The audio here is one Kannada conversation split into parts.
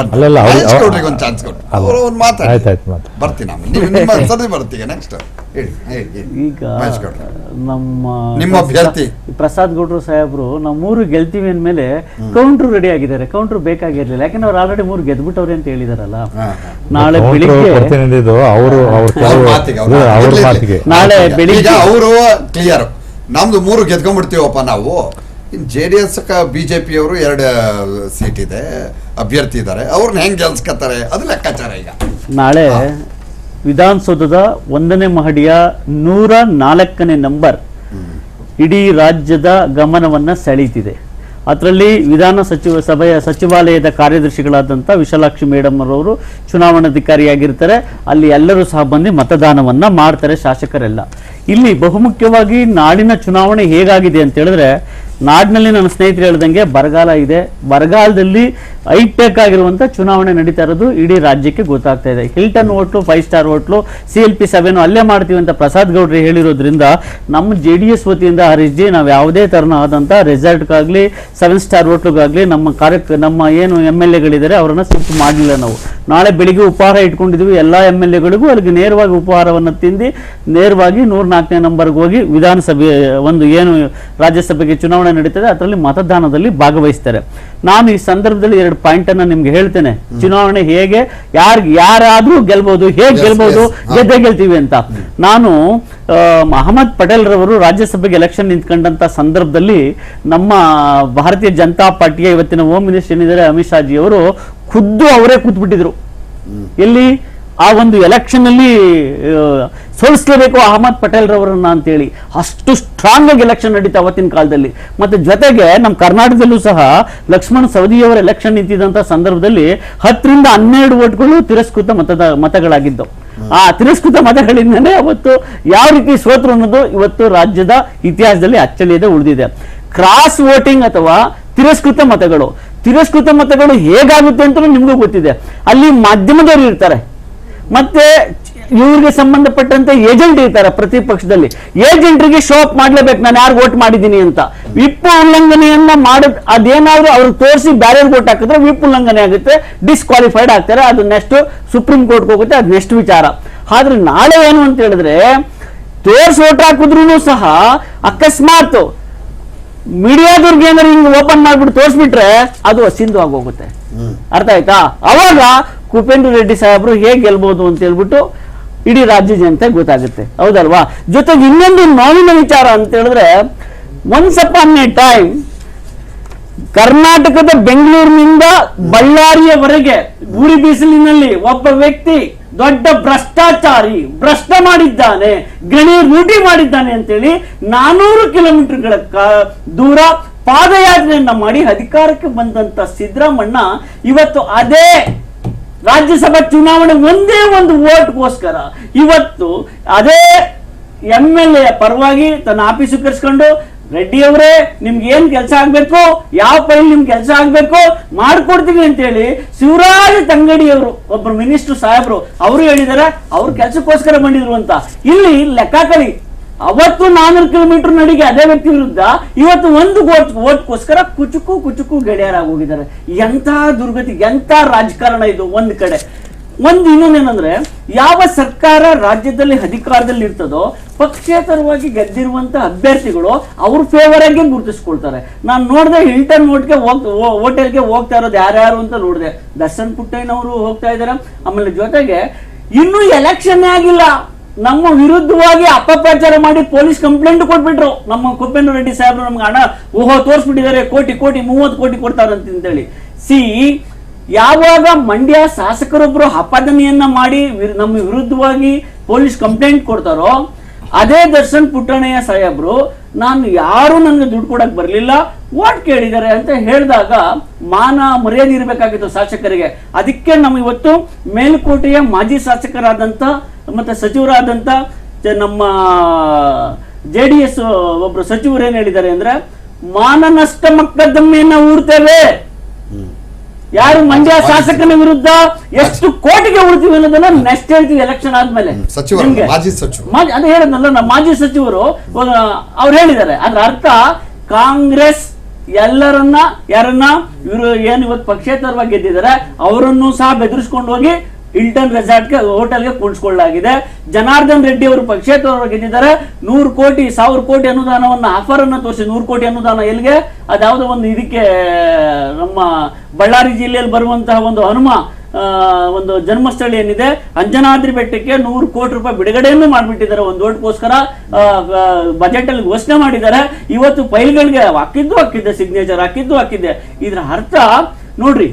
ಅಲ್ಲಲ್ಲ, ಅವ್ರು- ಮಹೇಶ್ ಒಂದು ಚಾನ್ಸ್ ಕೊಟ್ಟು ಅವರು ಒಂದು ಮಾತಾಡಿ. ಆಯ್ತಾಯ್ತು, ಮಾತಾಡಿ. ಬರ್ತೀನಿ ಆಮೇಲೆ ನಿಮ್ಮ ಸರಿ ಬರ್ತೀಗ ನೆಕ್ಸ್ಟ್ ಹೇಳಿ ಹೇಳಿ ಹೇಳಿ. ಈಗ ಮಹೇಶ್ ಗೌಡ್ರೆ. ನಮ್ಮ ನಿಮ್ಮ ಅಭ್ಯರ್ಥಿ. ಪ್ರಸಾದ್ ಗೌಡ್ರು ಸಾಹೇಬ್ರು ನಾವು ಮೂರು ಗೆಲ್ತೀವಿ ಅಂದ್ಮೇಲೆ ಕೌಂಟರ್ ರೆಡಿ ಆಗಿದ್ದಾರೆ. ಕೌಂಟರ್ ಬೇಕಾಗಿರ್ಲಿಲ್ಲ. ಯಾಕಂದ್ರೆ ಅವ್ರು ಆಲ್ರೆಡಿ ಮೂರು ಗೆದ್ಬಿಟ್ಟವ್ರೆ ಅಂತ ಹೇಳಿದಾರಲ್ಲ. ನಾಳೆ ಬೆಳಿಗ್ಗೆ ಅವರು. ನಾಳೆ ಈಗ ಬೆಳಿಗ್ಗೆ- ಅವರು ಕ್ಲಿಯರ್ ನಮ್ದು ಮೂರು ಗೆದ್ಕೊಂಡ್ಬಿಡ್ತೀವಪ್ಪ ನಾವು. ಜೆ ಡಿ ಎಸ್ ಬಿಜೆಪಿ ಅವರು ಎರಡು ಸೀಟ್ ಇದೆ ಅಭ್ಯರ್ಥಿ ಇದ್ದಾರೆ. ಅವ್ರನ್ನ ಹೆಂಗೆ ಗೆಲ್ಸ್ಕೊತಾರೆ ಅದು ಲೆಕ್ಕಾಚಾರ ಈಗ. ನಾಳೆ ವಿಧಾನಸೌಧದ ಒಂದನೇ ಮಹಡಿಯ ನೂರ ನಾಲ್ಕನೇ ನಂಬರ್ ಇಡೀ ರಾಜ್ಯದ ಗಮನವನ್ನು ಸೆಳೀತಿದೆ. ಅದರಲ್ಲಿ ವಿಧಾನ ಸಚಿವ ಸಭೆಯ ಸಚಿವಾಲಯದ ಕಾರ್ಯದರ್ಶಿಗಳಾದಂಥ ವಿಶಾಲಾಕ್ಷಿ ಮೇಡಮ್ ಅವರು ಚುನಾವಣಾಧಿಕಾರಿಯಾಗಿರ್ತಾರೆ. ಅಲ್ಲಿ ಎಲ್ಲರೂ ಸಹ ಬಂದು ಮತದಾನವನ್ನು ಮಾಡ್ತಾರೆ ಶಾಸಕರೆಲ್ಲ. ಇಲ್ಲಿ ಬಹುಮುಖ್ಯವಾಗಿ ನಾಡಿನ ಚುನಾವಣೆ ಹೇಗಾಗಿದೆ ಅಂತ ಹೇಳಿದ್ರೆ ನಾಡಿನಲ್ಲಿ ನನ್ನ ಸ್ನೇಹಿತರು ಹೇಳ್ದಂಗೆ ಬರಗಾಲ ಇದೆ. ಬರಗಾಲದಲ್ಲಿ ಹೈಟೆಕ್ ಆಗಿರುವಂತ ಚುನಾವಣೆ ನಡೀತಾ ಇರೋದು ಇಡೀ ರಾಜ್ಯಕ್ಕೆ ಗೊತ್ತಾಗ್ತಾ ಇದೆ. Hilton hotel five star hotel C L P ಸಭೆನೂ ಅಲ್ಲೇ ಮಾಡ್ತೀವಿ ಅಂತ ಪ್ರಸಾದ್ ಗೌಡ್ರಿ ಹೇಳಿರೋದ್ರಿಂದ ನಮ್ಮ ಜೆ ಡಿ ಎಸ್ ವತಿಯಿಂದ ಹರೀಶ್ ಜಿ ನಾವು ಯಾವುದೇ ತರನಾದಂಥ ರೆಸಾರ್ಟ್ಗಾಗಲಿ ಸೆವೆನ್ ಸ್ಟಾರ್ ಹೋಟ್ಲಿಗಾಗಲಿ ನಮ್ಮ ಕಾರ್ಯ ನಮ್ಮ ಏನು ಎಂ ಎಲ್ ಎಗಳಿದ್ದಾರೆ ಅವರನ್ನು ಶಿಫ್ಟ್ ಮಾಡಲಿಲ್ಲ ನಾವು. ನಾಳೆ ಬೆಳಿಗ್ಗೆ ಉಪಹಾರ ಇಟ್ಕೊಂಡಿದ್ವಿ, ಎಲ್ಲ ಎಂ ಎಲ್ ಎಗಳಿಗೂ ಅಲ್ಲಿಗೆ ನೇರವಾಗಿ ಉಪಹಾರವನ್ನು ತಿಂದು ನೇರವಾಗಿ ನೂರ ನಾಲ್ಕನೇ ನಂಬರ್ಗೆ ಹೋಗಿ ವಿಧಾನಸಭೆ, ಒಂದು ಏನು ರಾಜ್ಯಸಭೆಗೆ ಚುನಾವಣೆ ನಡೀತದೆ, ಅದರಲ್ಲಿ ಮತದಾನದಲ್ಲಿ ಭಾಗವಹಿಸ್ತಾರೆ. ನಾನು ಈ ಸಂದರ್ಭದಲ್ಲಿ ಎರಡು ಪಾಯಿಂಟ್ ಅನ್ನ ನಿಮ್ಗೆ ಹೇಳ್ತೇನೆ. ಚುನಾವಣೆ ಹೇಗೆ ಯಾರ್ ಯಾರಾದ್ರೂ ಗೆಲ್ಬಹುದು ಹೇಗೆ ಗೆಲ್ಬಹುದು ಗೆದ್ದೆ ಗೆಲ್ತೀವಿ ಅಂತ. ನಾನು ಅಹಮದ್ ಪಟೇಲ್ ರವರು ರಾಜ್ಯಸಭೆಗೆ ಎಲೆಕ್ಷನ್ ನಿಂತ್ಕೊಂಡಂತ ಸಂದರ್ಭದಲ್ಲಿ ನಮ್ಮ ಭಾರತೀಯ ಜನತಾ ಪಾರ್ಟಿಯ ಇವತ್ತಿನ ಹೋಮ್ ಮಿನಿಸ್ಟರ್ ಏನಿದ್ದಾರೆ ಅಮಿತ್ ಶಾಜಿ ಅವರು ಖುದ್ದು ಅವರೇ ಕೂತ್ಬಿಟ್ಟಿದ್ರು. ಎಲ್ಲಿ? ಆ ಒಂದು ಎಲೆಕ್ಷನ್ ಅಲ್ಲಿ ಆ, ಸೋಲಿಸ್ಲೇಬೇಕು ಅಹಮದ್ ಪಟೇಲ್ ರವರನ್ನ ಅಂತೇಳಿ ಅಷ್ಟು ಸ್ಟ್ರಾಂಗ್ ಆಗಿ ಎಲೆಕ್ಷನ್ ನಡೀತಾ ಅವತ್ತಿನ ಕಾಲದಲ್ಲಿ. ಮತ್ತೆ ಜೊತೆಗೆ ನಮ್ಮ ಕರ್ನಾಟಕದಲ್ಲೂ ಸಹ ಲಕ್ಷ್ಮಣ ಸವದಿಯವರ ಎಲೆಕ್ಷನ್ ನಿಂತಿದ್ದಂತ ಸಂದರ್ಭದಲ್ಲಿ ಹತ್ತರಿಂದ ಹನ್ನೆರಡು ಓಟ್ಗಳು ತಿರಸ್ಕೃತ ಮತದ ಮತಗಳಾಗಿದ್ದವು. ಆ ತಿರಸ್ಕೃತ ಮತಗಳಿಂದಲೇ ಅವತ್ತು ಯಾವ ರೀತಿ ಸೋತ್ರ ಅನ್ನೋದು ಇವತ್ತು ರಾಜ್ಯದ ಇತಿಹಾಸದಲ್ಲಿ ಅಚ್ಚಳಿಯದೆ ಉಳಿದಿದೆ. ಕ್ರಾಸ್ ವೋಟಿಂಗ್ ಅಥವಾ ತಿರಸ್ಕೃತ ಮತಗಳು. ತಿರಸ್ಕೃತ ಮತಗಳು ಹೇಗಾಗುತ್ತೆ ಅಂತ ನಿಮಗೂ ಗೊತ್ತಿದೆ. ಅಲ್ಲಿ ಮಾಧ್ಯಮದವರು ಇರ್ತಾರೆ. ಮತ್ತೆ ಇವ್ರಿಗೆ ಸಂಬಂಧಪಟ್ಟಂತೆ ಏಜೆಂಟ್ ಇರ್ತಾರೆ ಪ್ರತಿಪಕ್ಷದಲ್ಲಿ ಏಜೆಂಟ್ರಿಗೆ ಶೋ ಅಪ್ ಮಾಡ್ಲೇಬೇಕು ನಾನು ಯಾರು ವೋಟ್ ಮಾಡಿದ್ದೀನಿ ಅಂತ. ವಿಪ್ ಉಲ್ಲಂಘನೆಯನ್ನ ಮಾಡ ಅದೇನಾದ್ರೂ ಅವ್ರು ತೋರಿಸಿ ಬೇರೆ ವೋಟ್ ಹಾಕಿದ್ರೆ ವಿಪ್ ಉಲ್ಲಂಘನೆ ಆಗುತ್ತೆ ಡಿಸ್ಕ್ವಾಲಿಫೈಡ್ ಆಗ್ತಾರೆ ಅದು ನೆಕ್ಸ್ಟ್ ಸುಪ್ರೀಂ ಕೋರ್ಟ್ ಹೋಗುತ್ತೆ ಅದು ನೆಕ್ಸ್ಟ್ ವಿಚಾರ. ಆದ್ರೆ ನಾಳೆ ಏನು ಅಂತ ಹೇಳಿದ್ರೆ ತೋರ್ಸಿ ವೋಟ್ ಹಾಕಿದ್ರು ಸಹ ಅಕಸ್ಮಾತ್ ಮೀಡಿಯಾದವ್ರಿಗೆ ಏನಾದ್ರು ಹಿಂಗ್ ಓಪನ್ ಮಾಡ್ಬಿಟ್ಟು ತೋರಿಸ್ಬಿಟ್ರೆ ಅದು ಅಸಿಂಧು ಆಗೋಗುತ್ತೆ. ಅರ್ಥ ಆಯ್ತಾ? ಅವಾಗ ಕುಪೇಂದ್ರ ರೆಡ್ಡಿ ಸಾಹೇಬರು ಹೇಗೆ ಗೆಲ್ಬಹುದು ಅಂತ ಹೇಳ್ಬಿಟ್ಟು ಇಡೀ ರಾಜ್ಯ ಜನತೆ ಗೊತ್ತಾಗುತ್ತೆ. ಹೌದಲ್ವಾ? ಜೊತೆಗೆ ಇನ್ನೊಂದು ನೋವಿನ ವಿಚಾರ ಅಂತ ಹೇಳಿದ್ರೆ ಒನ್ಸ್ ಅಪಾನ್ ಎ ಟೈಮ್ ಕರ್ನಾಟಕದ ಬೆಂಗಳೂರಿನಿಂದ ಬಳ್ಳಾರಿಯವರೆಗೆ ಗುರಿ ಬಿಸಿಲಿನಲ್ಲಿ ಒಬ್ಬ ವ್ಯಕ್ತಿ ದೊಡ್ಡ ಭ್ರಷ್ಟಾಚಾರಿ, ಭ್ರಷ್ಟ ಮಾಡಿದ್ದಾನೆ, ಗಣಿ ರೂಢಿ ಮಾಡಿದ್ದಾನೆ ಅಂತೇಳಿ ನಾನೂರು ಕಿಲೋಮೀಟರ್ಗಳ ದೂರ ಪಾದಯಾತ್ರೆಯನ್ನ ಮಾಡಿ ಅಧಿಕಾರಕ್ಕೆ ಬಂದಂತ ಸಿದ್ದರಾಮಣ್ಣ ಇವತ್ತು ಅದೇ ರಾಜ್ಯಸಭಾ ಚುನಾವಣೆ ಒಂದೇ ಒಂದು ವೋಟ್ಗೋಸ್ಕರ ಇವತ್ತು ಅದೇ ಎಂ ಎಲ್ ಎ ಪರವಾಗಿ ತನ್ನ ಆಫೀಸ್ ಕರೆಸ್ಕೊಂಡು ರೆಡ್ಡಿ ಅವರೇ, ನಿಮ್ಗೆ ಏನ್ ಕೆಲಸ ಆಗ್ಬೇಕು? ಯಾವ ಫೈಲ್ ನಿಮ್ ಕೆಲಸ ಆಗ್ಬೇಕು? ಮಾಡ್ಕೊಡ್ತೀವಿ ಅಂತೇಳಿ ಶಿವರಾಜ್ ತಂಗಡಿ ಅವರು ಒಬ್ಬರು ಮಿನಿಸ್ಟರ್ ಸಾಹೇಬ್ರು, ಅವರು ಹೇಳಿದಾರೆ, ಅವ್ರ ಕೆಲಸಕ್ಕೋಸ್ಕರ ಬಂದಿದ್ರು ಅಂತ. ಇಲ್ಲಿ ಲೆಕ್ಕಾಕಳಿ ಅವತ್ತು ನಾನೂರು ಕಿಲೋಮೀಟರ್ ನಡಿಗೆ ಅದೇ ವ್ಯಕ್ತಿ ವಿರುದ್ಧ ಇವತ್ತು ಒಂದು ಓಟ್ ಓಟ್ಗೋಸ್ಕರ ಕುಚುಕು ಕುಚುಕು ಗೆಳೆಯರಾಗಿ ಹೋಗಿದ್ದಾರೆ ಎಂಥ ದುರ್ಗತಿ, ಎಂಥ ರಾಜಕಾರಣ ಇದು ಒಂದ್ ಕಡೆ. ಒಂದು ಇನ್ನೊಂದೇನಂದ್ರೆ ಯಾವ ಸರ್ಕಾರ ರಾಜ್ಯದಲ್ಲಿ ಅಧಿಕಾರದಲ್ಲಿ ಇರ್ತದೋ, ಪಕ್ಷೇತರವಾಗಿ ಗೆದ್ದಿರುವಂತ ಅಭ್ಯರ್ಥಿಗಳು ಅವ್ರ ಫೇವರ್ ಆಗಿ ಗುರುತಿಸ್ಕೊಳ್ತಾರೆ. ನಾನು ನೋಡಿದೆ ಹಿಲ್ಟನ್ ಓಟ್ಗೆ ಹೋಗ್ ಹೋಟೆಲ್ಗೆ ಹೋಗ್ತಾ ಇರೋದು ಯಾರ್ಯಾರು ಅಂತ ನೋಡಿದೆ. ದರ್ಶನ್ ಪುಟ್ಟಯ್ಯನವರು ಹೋಗ್ತಾ ಇದ್ದಾರೆ. ಆಮೇಲೆ ಜೊತೆಗೆ ಇನ್ನೂ ಎಲೆಕ್ಷನ್ ಆಗಿಲ್ಲ. ನಮ್ಮ ವಿರುದ್ಧವಾಗಿ ಅಪಪ್ರಚಾರ ಮಾಡಿ ಪೊಲೀಸ್ ಕಂಪ್ಲೇಂಟ್ ಕೊಟ್ಬಿಟ್ರು. ನಮ್ಮ ಕುಪ್ಪೇಂದ್ರ ರೆಡ್ಡಿ ಸಾಹೇಬ್ರು ನಮ್ಗೆ ಹಣ ಊಹೋ ತೋರಿಸ್ಬಿಟ್ಟಿದ್ದಾರೆ, ಕೋಟಿ ಕೋಟಿ, ಮೂವತ್ತು ಕೋಟಿ ಕೊಡ್ತಾರಂತ ಅಂತೇಳಿ ಸಿ, ಯಾವಾಗ ಮಂಡ್ಯ ಶಾಸಕರೊಬ್ಬರು ಅಪಾದನೆಯನ್ನ ಮಾಡಿ ನಮ್ಮ ವಿರುದ್ಧವಾಗಿ ಪೊಲೀಸ್ ಕಂಪ್ಲೇಂಟ್ ಕೊಡ್ತಾರೋ, ಅದೇ ದರ್ಶನ್ ಪುಟ್ಟಣಯ್ಯ ಸಾಹೇಬ್ರು ನಾನು ಯಾರು ನನಗೆ ದುಡ್ಡು ಕೊಡಕ್ಕೆ ಬರಲಿಲ್ಲ ಓಟ್ ಕೇಳಿದ್ದಾರೆ ಅಂತ ಹೇಳಿದಾಗ ಮಾನ ಮರ್ಯಾದೆ ಇರಬೇಕಾಗಿತ್ತು ಶಾಸಕರಿಗೆ. ಅದಕ್ಕೆ ನಮ್ಮ ಇವತ್ತು ಮೇಲುಕೋಟೆಯ ಮಾಜಿ ಶಾಸಕರಾದಂಥ ಮತ್ತೆ ಸಚಿವರಾದಂಥ ನಮ್ಮ ಜೆ ಡಿ ಎಸ್ ಒಬ್ರು ಸಚಿವರು ಏನ್ ಹೇಳಿದ್ದಾರೆ ಅಂದ್ರೆ ಮಾನನಷ್ಟ ಮೊಕದ್ದಮೆಯನ್ನ ಹೂಡ್ತೇವೆ ಯಾರು ಮಂಡ್ಯ ಶಾಸಕನ ವಿರುದ್ಧ ಎಷ್ಟು ಕೋಟಿಗೆ ಉಳಿತೀವಿ ಅನ್ನೋದನ್ನ ನೆಕ್ಸ್ಟ್ ಹೇಳ್ತೀವಿ ಎಲೆಕ್ಷನ್ ಆದ್ಮೇಲೆ. ಮಾಜಿ- ಅದೇ ಹೇಳದ್ನಲ್ಲ ನಮ್ಮ ಮಾಜಿ ಸಚಿವರು ಅವ್ರು ಹೇಳಿದ್ದಾರೆ. ಅದ್ರ ಅರ್ಥ ಕಾಂಗ್ರೆಸ್ ಎಲ್ಲರನ್ನ ಯಾರನ್ನ ಇವರು ಏನ್ ಇವತ್ತು ಪಕ್ಷೇತರವಾಗಿ ಗೆದ್ದಿದ್ದಾರೆ ಅವರನ್ನು ಸಹ ಬೆದರಿಸ್ಕೊಂಡು ಹೋಗಿ ಹಿಲ್ಟನ್ ರೆಸಾರ್ಟ್ಗೆ ಹೋಟೆಲ್ಗೆ ಕುಣಿಸ್ಕೊಳ್ಳಲಾಗಿದೆ ಜನಾರ್ದನ್ ರೆಡ್ಡಿ ಅವರು ಪಕ್ಷೇತರವರು ಗೆದ್ದಿದ್ದಾರೆ. ನೂರು ಕೋಟಿ, ಸಾವಿರ ಕೋಟಿ ಅನುದಾನವನ್ನ ಆಫರ್ ಅನ್ನು ತೋರಿಸಿ, ನೂರು ಕೋಟಿ ಅನುದಾನ ಎಲ್ಲಿಗೆ? ಅದ್ಯಾವುದೋ ಒಂದು ಇದಕ್ಕೆ, ನಮ್ಮ ಬಳ್ಳಾರಿ ಜಿಲ್ಲೆಯಲ್ಲಿ ಬರುವಂತಹ ಒಂದು ಹನುಮ ಒಂದು ಜನ್ಮಸ್ಥಳ ಏನಿದೆ, ಅಂಜನಾದ್ರಿ ಬೆಟ್ಟಕ್ಕೆ ನೂರು ಕೋಟಿ ರೂಪಾಯಿ ಬಿಡುಗಡೆಯನ್ನು ಮಾಡಿಬಿಟ್ಟಿದ್ದಾರೆ ಒಂದು ಓಟ್ಗೋಸ್ಕರ ಬಜೆಟ್ ಅಲ್ಲಿ ಘೋಷಣೆ ಮಾಡಿದ್ದಾರೆ. ಇವತ್ತು ಫೈಲ್ಗಳಿಗೆ ಹಾಕಿದ್ದು ಹಾಕಿದ್ದೆ ಸಿಗ್ನೇಚರ್ ಹಾಕಿದ್ದು ಹಾಕಿದ್ದೆ. ಇದ್ರ ಅರ್ಥ, ನೋಡ್ರಿ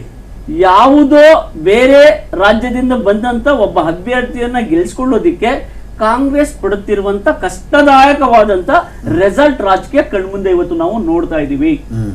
ಯಾವುದೋ ಬೇರೆ ರಾಜ್ಯದಿಂದ ಬಂದಂತ ಒಬ್ಬ ಅಭ್ಯರ್ಥಿಯನ್ನ ಗೆಲ್ಸ್ಕೊಳ್ಳೋದಿಕ್ಕೆ ಕಾಂಗ್ರೆಸ್ ಪಡುತ್ತಿರುವಂತ ಕಷ್ಟದಾಯಕವಾದಂತ ರೆಸಲ್ಟ್ ರಾಜಕೀಯ ಕಣ್ಮುಂದೆ ಇವತ್ತು ನಾವು ನೋಡ್ತಾ ಹ್ಮ್.